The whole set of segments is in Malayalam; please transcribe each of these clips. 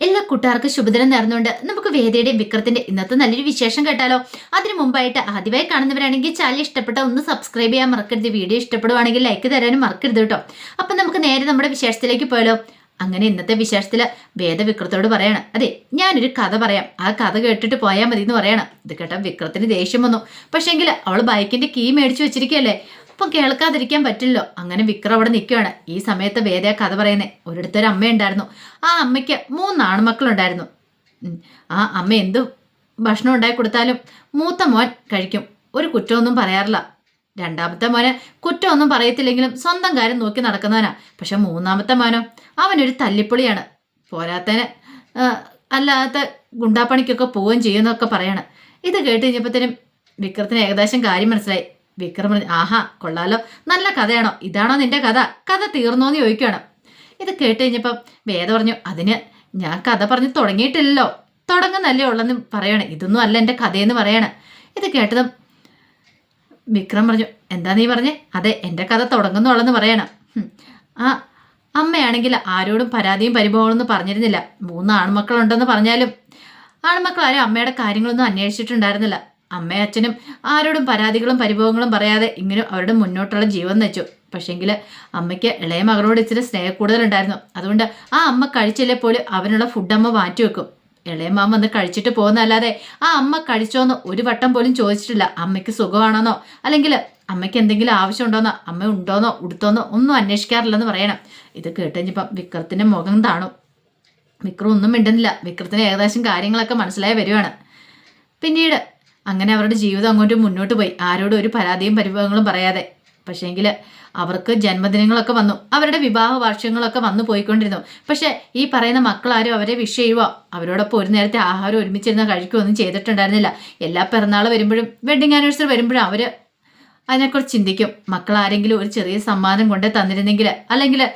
എല്ലാ കൂട്ടുകാർക്കും ശുഭദിനം നേർന്നുകൊണ്ട് നമുക്ക് വേദയുടെയും വിക്രത്തിന്റെ ഇന്നത്തെ നല്ലൊരു വിശേഷം കേട്ടാലോ. അതിനു മുമ്പായിട്ട് ആദ്യമായി കാണുന്നവരാണെങ്കിൽ ചാനൽ ഇഷ്ടപ്പെട്ട ഒന്ന് സബ്സ്ക്രൈബ് ചെയ്യാൻ മറക്കരുത്. വീഡിയോ ഇഷ്ടപ്പെടുവാണെങ്കിൽ ലൈക്ക് തരാനും മറക്കരുത് കേട്ടോ. അപ്പം നമുക്ക് നേരെ നമ്മുടെ വിശേഷത്തിലേക്ക് പോയാലോ. അങ്ങനെ ഇന്നത്തെ വിശേഷത്തിൽ വേദവിക്രത്തോട് പറയാണ് അതെ ഞാനൊരു കഥ പറയാം. ആ കഥ കേട്ടിട്ട് പോയാൽ മതി എന്ന് പറയണം. ഇത് കേട്ടാ വിക്രത്തിന് ദേഷ്യം വന്നു. പക്ഷേങ്കിൽ അവൾ ബൈക്കിന്റെ കീ മേടിച്ചു വെച്ചിരിക്കുകയല്ലേ? അപ്പം കേൾക്കാതിരിക്കാൻ പറ്റില്ലോ. അങ്ങനെ വിക്രം അവിടെ നിൽക്കുകയാണ് ഈ സമയത്ത് വേദ ആ കഥ പറയുന്നേ. ഒരിടത്തൊരു അമ്മയുണ്ടായിരുന്നു ആ അമ്മയ്ക്ക് മൂന്ന് ആൺമക്കളുണ്ടായിരുന്നു. ആ അമ്മ എന്തു ഭക്ഷണം ഉണ്ടായി കൊടുത്താലും മൂത്ത മോൻ കഴിക്കും. ഒരു കുറ്റമൊന്നും പറയാറില്ല. രണ്ടാമത്തെ മോന് കുറ്റമൊന്നും പറയത്തില്ലെങ്കിലും സ്വന്തം കാര്യം നോക്കി നടക്കുന്നവനാ. പക്ഷെ മൂന്നാമത്തെ മോനോ അവനൊരു തല്ലിപ്പൊളിയാണ്. പോരാത്തന് അല്ലാത്ത ഗുണ്ടാപ്പണിക്കൊക്കെ പോവുകയും ചെയ്യുന്നൊക്കെ പറയാണ്. ഇത് കേട്ട് കഴിഞ്ഞപ്പോഴത്തേനും വിക്രത്തിന് ഏകദേശം കാര്യം മനസ്സിലായി. വിക്രം പറഞ്ഞു ആഹാ കൊള്ളാലോ. നല്ല കഥയാണോ? ഇതാണോ നിന്റെ കഥ? കഥ തീർന്നോന്ന് ചോദിക്കുകയാണ്. ഇത് കേട്ട് കഴിഞ്ഞപ്പം വേദ പറഞ്ഞു അതിന് ഞാൻ കഥ പറഞ്ഞ് തുടങ്ങിയിട്ടില്ലല്ലോ. തുടങ്ങുന്നല്ലേ ഉള്ളെന്ന് പറയണേ. ഇതൊന്നും അല്ല എന്റെ കഥയെന്ന് പറയാണ്. ഇത് കേട്ടതും വിക്രം പറഞ്ഞു എന്താ നീ പറഞ്ഞേ? അതെ എന്റെ കഥ തുടങ്ങുന്നുള്ളെന്ന് പറയണം. ആ അമ്മയാണെങ്കിൽ ആരോടും പരാതിയും പരിഭവങ്ങളൊന്നും പറഞ്ഞിരുന്നില്ല. മൂന്ന് ആൺമക്കളുണ്ടെന്ന് പറഞ്ഞാലും ആൺമക്കൾ ആരും അമ്മയുടെ കാര്യങ്ങളൊന്നും അന്വേഷിച്ചിട്ടുണ്ടായിരുന്നില്ല. അമ്മയും അച്ഛനും ആരോടും പരാതികളും പരിഭവങ്ങളും പറയാതെ ഇങ്ങനെ അവരുടെ മുന്നോട്ടുള്ള ജീവൻ നയിച്ചു. പക്ഷേങ്കിൽ അമ്മയ്ക്ക് ഇളയ മകളോട് ഇച്ചിരി സ്നേഹം കൂടുതലുണ്ടായിരുന്നു അതുകൊണ്ട് ആ അമ്മ കഴിച്ചില്ലേ പോലും അവനുള്ള ഫുഡ് അമ്മ മാറ്റി വെക്കും. ഇളയ മാം വന്ന് കഴിച്ചിട്ട് പോകുന്നതല്ലാതെ ആ അമ്മ കഴിച്ചോന്ന് ഒരു വട്ടം പോലും ചോദിച്ചിട്ടില്ല. അമ്മയ്ക്ക് സുഖമാണെന്നോ? അല്ലെങ്കിൽ അമ്മയ്ക്ക് എന്തെങ്കിലും ആവശ്യം ആവശ്യമുണ്ടോന്നോ? അമ്മ ഉണ്ടോന്നോ? ഉടുത്തോന്നോ? ഒന്നും അന്വേഷിക്കാറില്ലെന്ന് പറയണം. ഇത് കേട്ടുകഴിഞ്ഞപ്പം വിക്രത്തിന്റെ മുഖം താണു. വിക്രം ഒന്നും മിണ്ടുന്നില്ല. വിക്രത്തിന് ഏകദേശം കാര്യങ്ങളൊക്കെ മനസ്സിലായി വരുവാണ്. പിന്നീട് അങ്ങനെ അവരുടെ ജീവിതം അങ്ങോട്ട് മുന്നോട്ട് പോയി. ആരോടും ഒരു പരാതിയും പരിഭവങ്ങളും പറയാതെ. പക്ഷേങ്കിൽ അവർക്ക് ജന്മദിനങ്ങളൊക്കെ വന്നു. അവരുടെ വിവാഹ വാർഷികങ്ങളൊക്കെ വന്നു പോയിക്കൊണ്ടിരുന്നു. പക്ഷേ ഈ പറയുന്ന മക്കളാരും അവരെ വിഷ് ചെയ്യുവോ? അവരോടൊപ്പം ഒരു നേരത്തെ ആഹാരം ഒരുമിച്ചിരുന്ന് കഴിക്കുകയൊന്നും ചെയ്തിട്ടുണ്ടായിരുന്നില്ല. എല്ലാ പിറന്നാൾ വരുമ്പോഴും വെഡിങ് ആനിവേഴ്സറി വരുമ്പോഴും അവർ അതിനെക്കുറിച്ച് ചിന്തിക്കും. മക്കൾ ആരെങ്കിലും ഒരു ചെറിയ സമ്മാനം കൊണ്ട് തന്നിരുന്നെങ്കിൽ അല്ലെങ്കിൽ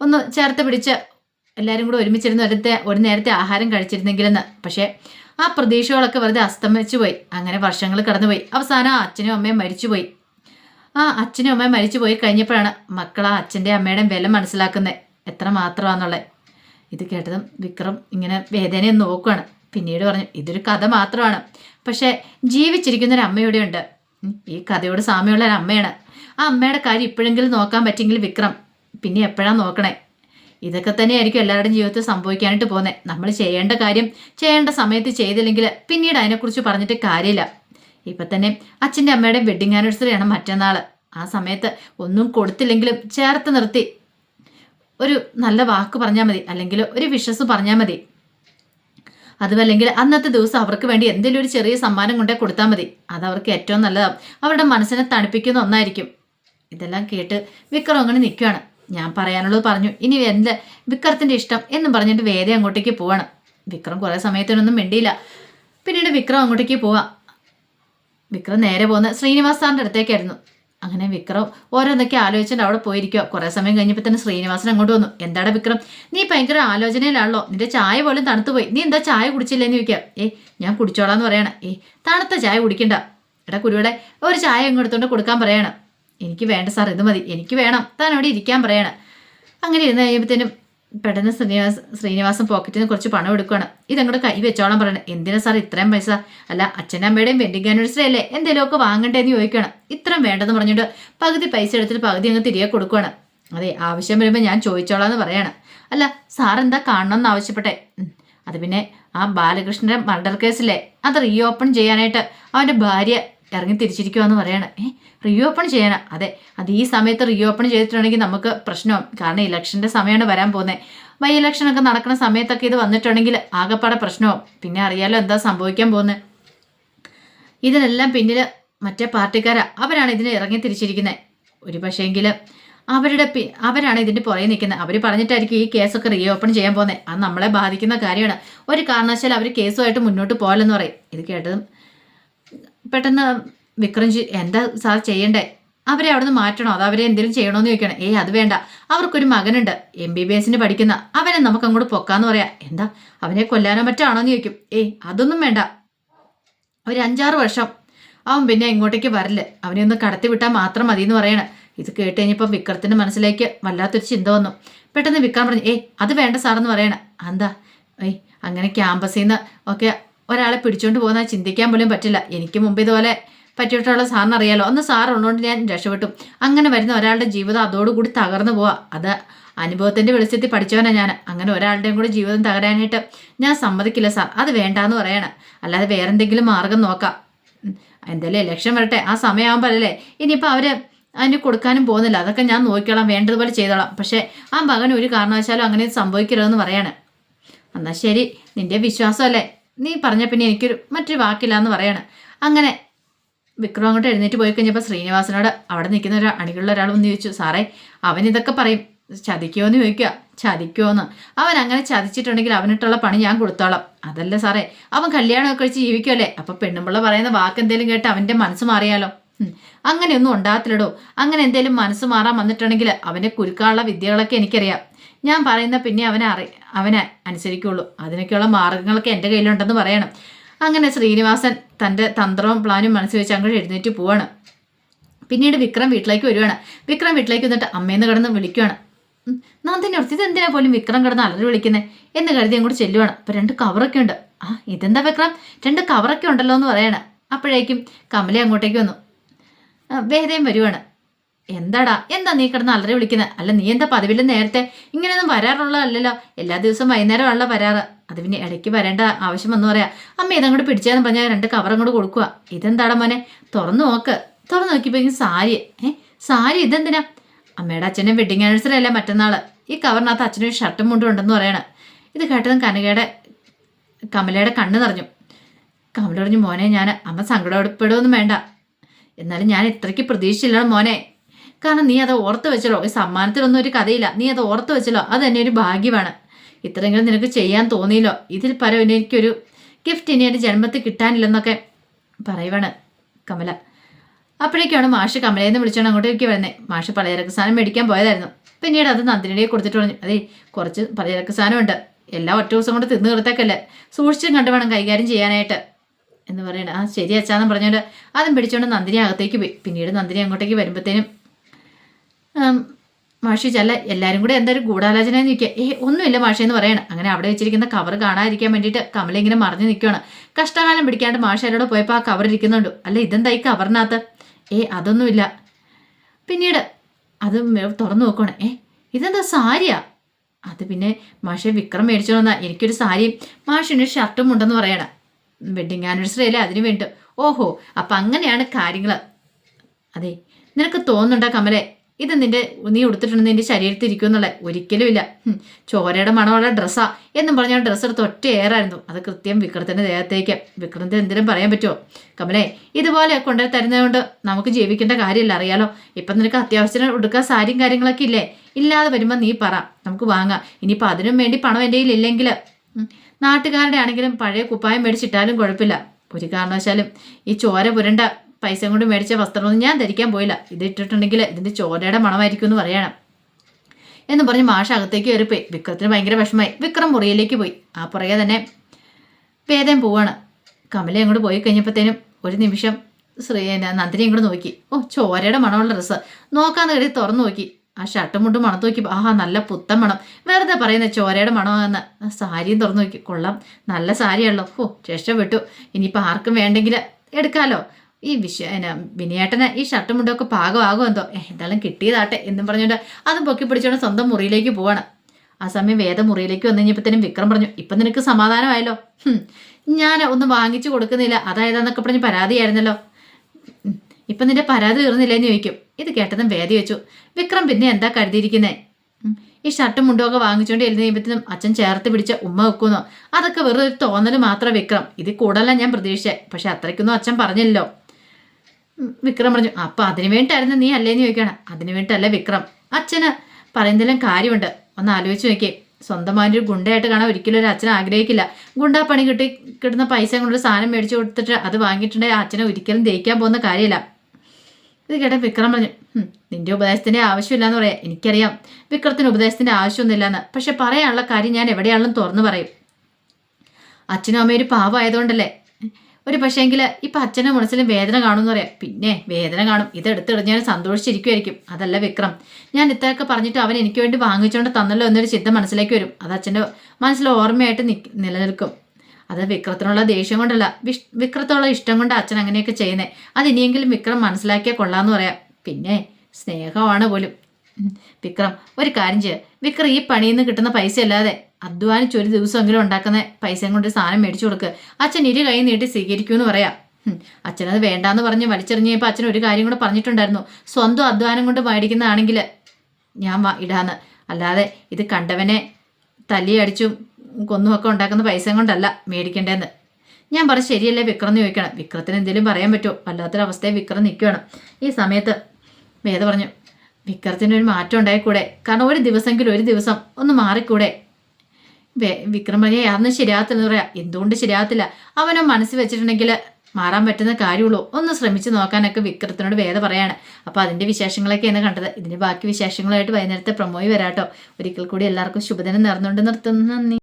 ഒന്ന് ചേർത്ത് പിടിച്ച് എല്ലാവരും കൂടെ ഒരുമിച്ചിരുന്ന് ഒരു നേരത്തെ ആഹാരം കഴിച്ചിരുന്നെങ്കിലെന്ന്. പക്ഷേ ആ പ്രതീക്ഷകളൊക്കെ വെറുതെ അസ്തമിച്ചു പോയി. അങ്ങനെ വർഷങ്ങൾ കടന്നുപോയി. അവസാനം ആ അച്ഛനും അമ്മയും മരിച്ചുപോയി. ആ അച്ഛനും അമ്മയും മരിച്ചു പോയി കഴിഞ്ഞപ്പോഴാണ് മക്കൾ ആ അച്ഛന്റെ അമ്മയുടെയും വില മനസ്സിലാക്കുന്നത്. എത്ര മാത്രമാണെന്നുള്ളത് ഇത് കേട്ടതും വിക്രം ഇങ്ങനെ വേദനയെ നോക്കുകയാണ് പിന്നീട് പറഞ്ഞു ഇതൊരു കഥ മാത്രമാണ്. പക്ഷേ ജീവിച്ചിരിക്കുന്ന ഒരു ഉണ്ട് ഈ കഥയോട് സാമ്യമുള്ള ഒരു അമ്മയാണ്. ആ അമ്മയുടെ കാര്യം ഇപ്പോഴെങ്കിലും നോക്കാൻ പറ്റിയെങ്കിൽ വിക്രം പിന്നെ എപ്പോഴാണ് നോക്കണേ? ഇതൊക്കെ തന്നെയായിരിക്കും എല്ലാവരുടെയും ജീവിതത്തിൽ സംഭവിക്കാനായിട്ട് പോകുന്നത് നമ്മൾ ചെയ്യേണ്ട കാര്യം ചെയ്യേണ്ട സമയത്ത് ചെയ്തില്ലെങ്കിൽ പിന്നീട് അതിനെക്കുറിച്ച് പറഞ്ഞിട്ട് കാര്യമില്ല. ഇപ്പം തന്നെ അച്ഛന്റെ അമ്മയുടെ വെഡിങ് ആനിവേഴ്സറിയാണ് മറ്റന്നാൾ. ആ സമയത്ത് ഒന്നും കൊടുത്തില്ലെങ്കിലും ചേർത്ത് നിർത്തി. ഒരു നല്ല വാക്ക് പറഞ്ഞാൽ മതി. അല്ലെങ്കിൽ ഒരു വിശ്വസ് പറഞ്ഞാൽ മതി. അതുമല്ലെങ്കിൽ അന്നത്തെ ദിവസം അവർക്ക് വേണ്ടി എന്തെങ്കിലും ഒരു ചെറിയ സമ്മാനം കൊണ്ടേ കൊടുത്താൽ മതി. അത് അവർക്ക് ഏറ്റവും നല്ലതാണ് അവരുടെ മനസ്സിനെ തണുപ്പിക്കുന്ന ഒന്നായിരിക്കും. ഇതെല്ലാം കേട്ട് വിക്രം അങ്ങനെ നിൽക്കുകയാണ് ഞാൻ പറയാനുള്ളത് പറഞ്ഞു. ഇനി എന്ത് വിക്രത്തിന്റെ ഇഷ്ടം എന്നും പറഞ്ഞിട്ട് വേദ അങ്ങോട്ടേക്ക് പോവാണ്. വിക്രം കുറേ സമയത്തിനൊന്നും മിണ്ടിയില്ല. പിന്നീട് വിക്രം അങ്ങോട്ടേക്ക് പോവാം. വിക്രം നേരെ പോകുന്ന ശ്രീനിവാസ് സാറിന്റെ അടുത്തേക്കായിരുന്നു. അങ്ങനെ വിക്രം ഓരോന്നൊക്കെ ആലോചിച്ചിട്ട് അവിടെ പോയിരിക്കുക കുറേ സമയം കഴിഞ്ഞപ്പോൾ തന്നെ ശ്രീനിവാസൻ അങ്ങോട്ട് വന്നു. എന്താടാ വിക്രം? നീ ഭയങ്കര ആലോചനയിലാണല്ലോ. നിന്റെ ചായ പോലും തണുത്തുപോയി നീ എന്താ ചായ കുടിച്ചില്ലെന്ന് ചോദിക്കുക ഏ ഞാൻ കുടിച്ചോളാന്ന് പറയണേ. ഏ തണുത്ത ചായ കുടിക്കണ്ട. എടാ കുരുവിടെ ഒരു ചായ അങ്ങ് കൊടുക്കാൻ പറയണം. എനിക്ക് വേണ്ട സാർ ഇത് മതി. എനിക്ക് വേണം. താൻ അവിടെ ഇരിക്കാൻ പറയണം. അങ്ങനെ ഇരുന്ന് കഴിയുമ്പോഴത്തേനും പെട്ടെന്ന് ശ്രീനിവാസ് ശ്രീനിവാസൻ പോക്കറ്റിൽ നിന്ന് കുറച്ച് പണം എടുക്കുകയാണ് ഇതങ്ങോട്ട് കൈ വെച്ചോളം പറയണം. എന്തിനാ സാർ ഇത്രയും പൈസ? അല്ല അച്ഛനമ്മയുടെയും വെഡിങ് ആനിവേഴ്സറി അല്ലേ? എന്തെങ്കിലുമൊക്കെ വാങ്ങണ്ടേന്ന് ചോദിക്കണം ഇത്രയും വേണ്ടെന്ന് പറഞ്ഞിട്ട് പകുതി പൈസ എടുത്തിട്ട് പകുതി അങ്ങ് തിരികെ കൊടുക്കുകയാണ് അതെ ആവശ്യം വരുമ്പോൾ ഞാൻ ചോദിച്ചോളാം എന്ന് പറയണം. അല്ല സാർ എന്താ കാണണം എന്ന് ആവശ്യപ്പെട്ടെ അത് പിന്നെ ആ ബാലകൃഷ്ണന്റെ മർഡർ കേസിലെ അത് റീ ഓപ്പൺ ചെയ്യാനായിട്ട് അവന്റെ ഭാര്യ ഇറങ്ങി തിരിച്ചിരിക്കുവാന്ന് പറയണം. ഏ റീ ഓപ്പൺ ചെയ്യണം. അതെ അത് ഈ സമയത്ത് റീ ഓപ്പൺ ചെയ്തിട്ടുണ്ടെങ്കിൽ നമുക്ക് പ്രശ്നമാവും കാരണം ഇലക്ഷന്റെ സമയമാണ് വരാൻ പോകുന്നത് ബൈ ഇലക്ഷൻ ഒക്കെ നടക്കുന്ന സമയത്തൊക്കെ ഇത് വന്നിട്ടുണ്ടെങ്കിൽ ആകെപ്പാടെ പ്രശ്നവും. പിന്നെ അറിയാലോ എന്താ സംഭവിക്കാൻ പോകുന്നത് ഇതിനെല്ലാം പിന്നിൽ മറ്റേ പാർട്ടിക്കാരാ അവരാണ് ഇതിന് ഇറങ്ങി തിരിച്ചിരിക്കുന്നത് ഒരു പക്ഷേങ്കിൽ അവരുടെ പി അവരാണ് ഇതിന്റെ പുറകെ നിൽക്കുന്നത് അവർ പറഞ്ഞിട്ടായിരിക്കും ഈ കേസൊക്കെ റീ ഓപ്പൺ ചെയ്യാൻ പോകുന്നത് അത് നമ്മളെ ബാധിക്കുന്ന കാര്യമാണ്. ഒരു കാരണവശാലും അവർ കേസുമായിട്ട് മുന്നോട്ട് പോകലെന്ന് പറയും. ഇത് കേട്ടതും പെട്ടെന്ന് വിക്രംജി എന്താ സാർ ചെയ്യണ്ടേ? അവരെ അവിടുന്ന് മാറ്റണോ? അത് അവരെ എന്തെങ്കിലും ചെയ്യണോന്ന് ചോദിക്കണം. ഏയ് അത് വേണ്ട. അവർക്കൊരു മകനുണ്ട്. എം ബി ബി എസിന് പഠിക്കുന്ന. അവനെ നമുക്ക് അങ്ങോട്ട് പൊക്കാന്ന് പറയാം. എന്താ? അവനെ കൊല്ലാനോ മറ്റാണോ എന്ന് ചോദിക്കും. ഏയ് അതൊന്നും വേണ്ട. ഒരു അഞ്ചാറ് വർഷം. അവൻ പിന്നെ ഇങ്ങോട്ടേക്ക് വരൽ അവനെ ഒന്ന് കടത്തി വിട്ടാൽ മാത്രം മതി എന്ന് പറയണം. ഇത് കേട്ട് കഴിഞ്ഞപ്പോൾ വിക്രത്തിന്റെ മനസ്സിലേക്ക് വല്ലാത്തൊരു ചിന്ത വന്നു. പെട്ടെന്ന് വിക്രം പറഞ്ഞു ഏയ് അത് വേണ്ട സാറെന്ന് പറയണം. എന്താ ഏയ് അങ്ങനെ ക്യാമ്പസിൽ നിന്ന് ഒക്കെ ഒരാളെ പിടിച്ചോണ്ട് പോകുന്ന ചിന്തിക്കാൻ പോലും പറ്റില്ല. എനിക്ക് മുമ്പ് ഇതുപോലെ പറ്റിയിട്ടുള്ള സാറിന് അറിയാലോ. അന്ന് സാർ ഉള്ളതുകൊണ്ട് ഞാൻ രക്ഷപ്പെട്ടു. അങ്ങനെ വരുന്ന ഒരാളുടെ ജീവിതം അതോടുകൂടി തകർന്നു പോവാ. അത് അനുഭവത്തിന്റെ വെളിച്ചത്തിൽ പഠിച്ചവനാണ് ഞാൻ അങ്ങനെ ഒരാളുടെയും കൂടെ ജീവിതം തകരാനായിട്ട് ഞാൻ സമ്മതിക്കില്ല സാർ. അത് വേണ്ടാന്ന് പറയണം. അല്ലാതെ വേറെന്തെങ്കിലും മാർഗം നോക്കാം. എന്തായാലും ഇലക്ഷൻ വരട്ടെ. ആ സമയമാകുമ്പോൾ അല്ലേ? ഇനിയിപ്പോൾ അവർ അതിന് കൊടുക്കാനും പോകുന്നില്ല. അതൊക്കെ ഞാൻ നോക്കിക്കോളാം. വേണ്ടതുപോലെ ചെയ്തോളാം. പക്ഷേ ആ മകൻ ഒരു കാരണവശാലും അങ്ങനെ സംഭവിക്കരുതെന്ന് പറയാണ്. എന്നാൽ ശരി. നിന്റെ വിശ്വാസമല്ലേ? നീ പറഞ്ഞ പിന്നെ എനിക്കൊരു മറ്റൊരു വാക്കില്ല എന്ന് പറയാണ്. അങ്ങനെ വിക്രം അങ്ങോട്ട് എഴുന്നേറ്റ് പോയി കഴിഞ്ഞപ്പോൾ ശ്രീനിവാസനോട് അവിടെ നിൽക്കുന്ന ഒരു അണികളുള്ള ഒരാൾ വന്ന് ചോദിച്ചു സാറേ അവൻ ഇതൊക്കെ പറയും. ചതിക്കുമോ എന്ന് ചോദിക്കുക. ചതിക്കുമോന്ന് അവൻ അങ്ങനെ ചതിച്ചിട്ടുണ്ടെങ്കിൽ അവനിട്ടുള്ള പണി ഞാൻ കൊടുത്തോളാം. അതല്ല സാറേ അവൻ കല്യാണമൊക്കെ കഴിച്ച് ജീവിക്കുമല്ലേ അപ്പോൾ പെണ്ണുമ്പിള്ള പറയുന്ന വാക്ക് എന്തെങ്കിലും കേട്ട് അവന്റെ മനസ്സ് മാറിയാലോ. അങ്ങനെയൊന്നും ഉണ്ടാകത്തില്ലടോ. അങ്ങനെ എന്തെങ്കിലും മനസ്സ് മാറാൻ വന്നിട്ടുണ്ടെങ്കിൽ അവനെ കുരുക്കാനുള്ള വിദ്യകളൊക്കെ എനിക്കറിയാം. ഞാൻ പറയുന്ന പിന്നെ അവനെ അറി അവനെ അനുസരിക്കുള്ളൂ. അതിനൊക്കെയുള്ള മാർഗങ്ങളൊക്കെ എന്റെ കയ്യിലുണ്ടെന്ന് പറയണം. അങ്ങനെ ശ്രീനിവാസൻ തന്റെ തന്ത്രവും പ്ലാനും മനസ്സിൽ വെച്ച് അങ്ങോട്ട് എഴുന്നേറ്റ് പോവാണ്. പിന്നീട് വിക്രം വീട്ടിലേക്ക് വരുവാണ്. വിക്രം വീട്ടിലേക്ക് വന്നിട്ട് അമ്മയെന്ന് കിടന്ന് വിളിക്കുവാണ്. നന്ദിനി ഓർത്ത് ഇത് എന്തിനാ പോലും വിക്രം കിടന്ന് അലറി വിളിക്കുന്നത് എന്ന് കരുതി അങ്ങോട്ട് ചെല്ലുവാണ്. അപ്പം രണ്ട് കവറൊക്കെ ഉണ്ട്. ആ ഇതെന്താ വിക്രം? രണ്ട് കവറൊക്കെ ഉണ്ടല്ലോ എന്ന് പറയാണ്. അപ്പോഴേക്കും കമല അങ്ങോട്ടേക്ക് വന്നു. വേദയും വരുവാണ്. എന്താടാ? എന്താ നീ കിടന്ന് അലറി വിളിക്കുന്നത് അല്ല നീ എന്താ പതിവിൽ നേരത്തെ ഇങ്ങനെയൊന്നും വരാറുള്ളതല്ലല്ലോ? എല്ലാ ദിവസവും വൈകുന്നേരമാണല്ലോ വരാറ്. അത് പിന്നെ ഇടയ്ക്ക് വരേണ്ട ആവശ്യം പറയാ. അമ്മ ഇതങ്ങോട്ട് പിടിച്ചാന്ന് പറഞ്ഞാൽ രണ്ട് കവർ അങ്ങോട്ട് കൊടുക്കുക ഇതെന്താടാ മോനെ? തുറന്നു നോക്ക്. തുറന്നു നോക്കിയപ്പോ സാരി. ഏ? സാരി ഇതെന്തിനാ? അമ്മയുടെ അച്ഛന്റെ വെഡിങ് ആനിവേഴ്സറി അല്ല മറ്റന്നാൾ? ഈ കവറിനകത്ത് അച്ഛനും ഷർട്ടും മുണ്ടും ഉണ്ടെന്ന് പറയണം. ഇത് കേട്ടതും കനകയുടെ കമലയുടെ കണ്ണ് നിറഞ്ഞു. കമല പറഞ്ഞു മോനെ ഞാൻ അമ്മ സങ്കടപ്പെടുമെന്നും വേണ്ട. എന്നാലും ഞാൻ ഇത്രയ്ക്ക് പ്രതീക്ഷിച്ചില്ല മോനെ. കാരണം നീ അത് ഓർത്ത് വെച്ചല്ലോ. ഈ സമ്മാനത്തിലൊന്നും ഒരു കഥയില്ല. നീ അത് ഓർത്ത് വെച്ചല്ലോ. അത് തന്നെ ഒരു ഭാഗ്യമാണ്. ഇത്രയെങ്കിലും നിനക്ക് ചെയ്യാൻ തോന്നിയില്ലോ. ഇതിൽ പരം എനിക്കൊരു ഗിഫ്റ്റ് ഇനി എന്റെ ജന്മത്തിൽ കിട്ടാനില്ലെന്നൊക്കെ പറയുവാണ് കമല. അപ്പോഴേക്കാണ് മാഷ് കമലയെന്ന് വിളിച്ചോണ്ട് അങ്ങോട്ടേക്ക് വരുന്നത് മാഷ് പലചരക്ക് സാധനം മേടിക്കാൻ പോയതായിരുന്നു. പിന്നീട് അത് നന്ദിനിയെ കൊടുത്തിട്ട് പറഞ്ഞു. അതേ കുറച്ച് പലചരക്ക് സാധനമുണ്ട്. എല്ലാ ഒറ്റ ദിവസം കൊണ്ട് തിന്നു തീർത്തേക്കല്ലേ. സൂക്ഷിച്ചും കണ്ടു വേണം കൈകാര്യം ചെയ്യാനായിട്ട്. എന്ന് പറയണ. ആ ശരി അച്ഛാന്ന് പറഞ്ഞുകൊണ്ട് അതും പിടിച്ചുകൊണ്ട് നന്ദിനി അകത്തേക്ക് പോയി. പിന്നീട് നന്ദിനി അങ്ങോട്ടേക്ക് വരുമ്പോഴത്തേനും മാഷി ചെല്ല എല്ലാവരും കൂടെ എന്തായാലും ഗൂഢാലോചന നിൽക്കുക. ഏ ഒന്നുമില്ല മാഷി എന്ന് പറയണം. അങ്ങനെ അവിടെ വെച്ചിരിക്കുന്ന കവർ കാണാതിരിക്കാൻ വേണ്ടിയിട്ട് കമല ഇങ്ങനെ മറിഞ്ഞു നിൽക്കുകയാണ്. കഷ്ടകാലം പിടിക്കാണ്ട് മാഷ എന്നോട് പോയപ്പോൾ ആ കവർ ഇരിക്കുന്നുണ്ട്. അല്ല ഇതെന്താ ഈ കവറിനകത്ത് ഏ അതൊന്നുമില്ല. പിന്നീട് അത് തുറന്നു നോക്കണം ഏ ഇതെന്താ സാരിയാ? അത് പിന്നെ മാഷെ വിക്രം മേടിച്ചു തന്നാ എനിക്കൊരു സാരിയും മാഷിന് ഷർട്ടും ഉണ്ടെന്ന് പറയണം. വെഡിങ് ആനിവേഴ്സറി അല്ലേ അതിന് വേണ്ടി ഓഹോ അപ്പം അങ്ങനെയാണ് കാര്യങ്ങൾ അതെ നിനക്ക് തോന്നുന്നുണ്ടോ കമലെ? ഇത് നിന്റെ നീ ഉടുത്തിട്ടുണ്ട് നിന്റെ ശരീരത്തിൽ ഇരിക്കുമെന്നുള്ള ഒരിക്കലും ഇല്ല ഹും, ചോരയുടെ മണമുള്ള ഡ്രസ്സാ. എന്നും പറഞ്ഞാൽ ഡ്രസ്സ് എടുത്ത് ഒറ്റ ഏറായിരുന്നു. അത് കൃത്യം വിക്രത്തിന്റെ ദേഹത്തേക്ക്. വിക്രത്തിന് എന്തിനും പറയാൻ പറ്റുമോ? കമലേ ഇതുപോലെ കൊണ്ടു തരുന്നതുകൊണ്ട് നമുക്ക് ജീവിക്കേണ്ട കാര്യമില്ല അറിയാലോ? ഇപ്പം നിനക്ക് അത്യാവശ്യത്തിന് ഉടുക്കാൻ സാരിയും കാര്യങ്ങളൊക്കെ ഇല്ലേ? ഇല്ലാതെ വരുമ്പോൾ നീ പറ. നമുക്ക് വാങ്ങാം. ഇനിയിപ്പോൾ അതിനും വേണ്ടി പണം എന്റെ ഇല്ലെങ്കിൽ. നാട്ടുകാരുടെ ആണെങ്കിലും പഴയ കുപ്പായം മേടിച്ചിട്ടാലും കുഴപ്പമില്ല. ഒരു കാരണവശാലും ഈ ചോര പുരണ്ട പൈസ കൊണ്ട് മേടിച്ച വസ്ത്രമൊന്നും ഞാൻ ധരിക്കാൻ പോയില്ല. ഇത് ഇട്ടിട്ടുണ്ടെങ്കിൽ ഇതിന്റെ ചോരയുടെ മണമായിരിക്കും എന്ന് പറയണം. എന്ന് പറഞ്ഞ് മാഷ അകത്തേക്ക് കയറിപ്പോയി വിക്രത്തിന് ഭയങ്കര വിഷമമായി. വിക്രം മുറിയിലേക്ക് പോയി. ആ പുറകെ തന്നെ വേദം പോവാണ്. കമല അങ്ങോട്ട് പോയി കഴിഞ്ഞപ്പോഴത്തേനും ഒരു നിമിഷം ശ്രീ നന്ദിനി ഇങ്ങോട്ട് നോക്കി. ഓ ചോരയുടെ മണമുള്ള ഡ്രസ്സ്. നോക്കാന്ന് കരുതി തുറന്നു നോക്കി. ആ ഷർട്ടും മുണ്ടും മണത്ത് നോക്കി. ആഹാ നല്ല പുത്തൻ മണം. വെറുതെ പറയുന്ന ചോരയുടെ മണമെന്ന്. ആ സാരിയും തുറന്നു നോക്കി. കൊള്ളാം. നല്ല സാരിയാണല്ലോ. ഓ രക്ഷപ്പെട്ടു. ഇനിയിപ്പോൾ ആർക്കും വേണ്ടെങ്കിൽ എടുക്കാലോ. ഈ വിശ്വ എന്നാ വിനയേട്ടന് ഈ ഷർട്ടും മുണ്ടൊക്കെ പാകമാകും എന്തോ? എന്തായാലും കിട്ടിയതാട്ടെ എന്നും പറഞ്ഞുകൊണ്ട് അതും പൊക്കി പിടിച്ചോണ്ട് സ്വന്തം മുറിയിലേക്ക് പോവാണ്. ആ സമയം വേദ മുറിയിലേക്ക് വന്നു കഴിഞ്ഞപ്പോഴത്തേനും വിക്രം പറഞ്ഞു ഇപ്പം നിനക്ക് സമാധാനമായല്ലോ. ഞാൻ ഒന്നും വാങ്ങിച്ചു കൊടുക്കുന്നില്ല. അതായതാന്നൊക്കെ പറഞ്ഞ് പരാതിയായിരുന്നല്ലോ. ഇപ്പം നിന്റെ പരാതി തീർന്നില്ലെന്ന് ചോദിക്കും. ഇത് കേട്ടതും വേദി വെച്ചു. വിക്രം പിന്നെ എന്താ കരുതിയിരിക്കുന്നേ? ഈ ഷർട്ടും മുണ്ടൊക്കെ വാങ്ങിച്ചുകൊണ്ട് എഴുതി കഴിയുമ്പോഴത്തേനും അച്ഛൻ ചേർത്ത് പിടിച്ച ഉമ്മ വെക്കുന്നു. അതൊക്കെ വെറുതെ ഒരു തോന്നൽ മാത്രം വിക്രം. ഇത് കൂടുതലാണ് ഞാൻ പ്രതീക്ഷിച്ചേ. പക്ഷെ അത്രയ്ക്കൊന്നും അച്ഛൻ പറഞ്ഞില്ലല്ലോ. ഉം, വിക്രം പറഞ്ഞു അപ്പൊ അതിനു വേണ്ടിയിട്ടായിരുന്നു നീ അല്ലേന്ന് ചോദിക്കണം അതിനു വേണ്ടിയിട്ടല്ല വിക്രം. അച്ഛന് പറയുന്നതിലും കാര്യമുണ്ട്. ഒന്ന് ആലോചിച്ച് നോക്കിയേ. സ്വന്തമായിട്ട് ഒരു ഗുണ്ടയായിട്ട് കാണാൻ ഒരിക്കലും ഒരു അച്ഛൻ ആഗ്രഹിക്കില്ല. ഗുണ്ടാ പണി കിട്ടി കിട്ടുന്ന പൈസ കൊണ്ടൊരു സാധനം മേടിച്ചു കൊടുത്തിട്ട് അത് വാങ്ങിയിട്ടുണ്ടെങ്കിൽ അച്ഛനെ ഒരിക്കലും ദഹിക്കാൻ പോകുന്ന കാര്യമില്ല. ഇത് കേട്ട വിക്രം പറഞ്ഞു നിന്റെ ഉപദേശത്തിന്റെ ആവശ്യമില്ല എന്ന് പറയാം. എനിക്കറിയാം. വിക്രത്തിന് ഉപദേശത്തിന്റെ ആവശ്യമൊന്നുമില്ലെന്ന്. പക്ഷെ പറയാനുള്ള കാര്യം ഞാൻ എവിടെയാണെങ്കിലും തുറന്നു പറയും. അച്ഛനും അമ്മയും ഒരു പാവമായതുകൊണ്ടല്ലേ ഒരു പക്ഷേങ്കിൽ ഇപ്പം അച്ഛനും മനസ്സിലും വേദന കാണുമെന്ന് പറയാം. പിന്നെ വേദന കാണും. ഇതെടുത്തിടഞ്ഞാൽ സന്തോഷിച്ചിരിക്കുമായിരിക്കും അതല്ല വിക്രം. ഞാൻ ഇത്രയൊക്കെ പറഞ്ഞിട്ട് അവൻ എനിക്ക് വേണ്ടി വാങ്ങിച്ചുകൊണ്ട് തന്നല്ലോ എന്നൊരു ചിന്ത മനസ്സിലേക്ക് വരും. അത് അച്ഛന്റെ മനസ്സിൽ ഓർമ്മയായിട്ട് നിലനിൽക്കും. അത് വിക്രത്തിനുള്ള ദേഷ്യം കൊണ്ടല്ല. വിഷ് വിക്രത്തോളം ഇഷ്ടം കൊണ്ട് അച്ഛൻ അങ്ങനെയൊക്കെ ചെയ്യുന്നത് അത് ഇനിയെങ്കിലും വിക്രം മനസ്സിലാക്കിയാൽ കൊള്ളാമെന്ന് പറയാം. പിന്നെ സ്നേഹമാണ് പോലും. വിക്രം ഒരു കാര്യം ചെയ്യുക വിക്രം ഈ പണിയിൽ നിന്ന് കിട്ടുന്ന പൈസ അല്ലാതെ അധ്വാനിച്ച് ഒരു ദിവസമെങ്കിലും ഉണ്ടാക്കുന്ന പൈസയും കൊണ്ട് സാധനം മേടിച്ചു കൊടുക്കുക അച്ഛൻ ഇരു കൈ നീട്ടി സ്വീകരിക്കുമെന്ന് പറയാം. അച്ഛനത് വേണ്ടാന്ന് പറഞ്ഞ് വലിച്ചെറിഞ്ഞപ്പോൾ അച്ഛൻ ഒരു കാര്യം കൂടെ പറഞ്ഞിട്ടുണ്ടായിരുന്നു. സ്വന്തം അധ്വാനം കൊണ്ട് മേടിക്കുന്നതാണെങ്കിൽ ഞാൻ ഇടാന്ന്. അല്ലാതെ ഇത് കണ്ടവനെ തല്ലി അടിച്ചും കൊന്നുമൊക്കെ ഉണ്ടാക്കുന്ന പൈസ കൊണ്ടല്ല മേടിക്കേണ്ടതെന്ന് ഞാൻ പറഞ്ഞ ശരിയല്ലേ വിക്രം എന്ന് ചോദിക്കണം. വിക്രത്തിന് എന്തെങ്കിലും പറയാൻ പറ്റുമോ? വല്ലാത്തൊരവസ്ഥയെ വിക്രം നിൽക്കുകയാണ് ഈ സമയത്ത് വേദ പറഞ്ഞു വിക്രത്തിന് ഒരു മാറ്റം ഉണ്ടായിക്കൂടെ? കാരണം ഒരു ദിവസമെങ്കിലും ഒരു ദിവസം ഒന്ന് മാറിക്കൂടെ? വിക്രം പറഞ്ഞ ശരിയാകത്തില്ലെന്ന് പറയാം. എന്തുകൊണ്ട് ശരിയാകത്തില്ല? അവനെ മനസ്സിൽ വെച്ചിട്ടുണ്ടെങ്കിൽ മാറാൻ പറ്റുന്ന കാര്യമുള്ളൂ. ഒന്ന് ശ്രമിച്ചു നോക്കാനൊക്കെ വിക്രത്തിനോട് വേദ പറയാണ്. അപ്പോൾ അതിന്റെ വിശേഷങ്ങളൊക്കെയാണ് കണ്ടത്. ഇതിന്റെ ബാക്കി വിശേഷങ്ങളായിട്ട് വൈകുന്നേരത്തെ പ്രമോയി വരാട്ടോ. ഒരിക്കൽ കൂടി എല്ലാവർക്കും ശുഭദിനം നേർന്നുകൊണ്ട് നിർത്തുന്നു. നന്ദി.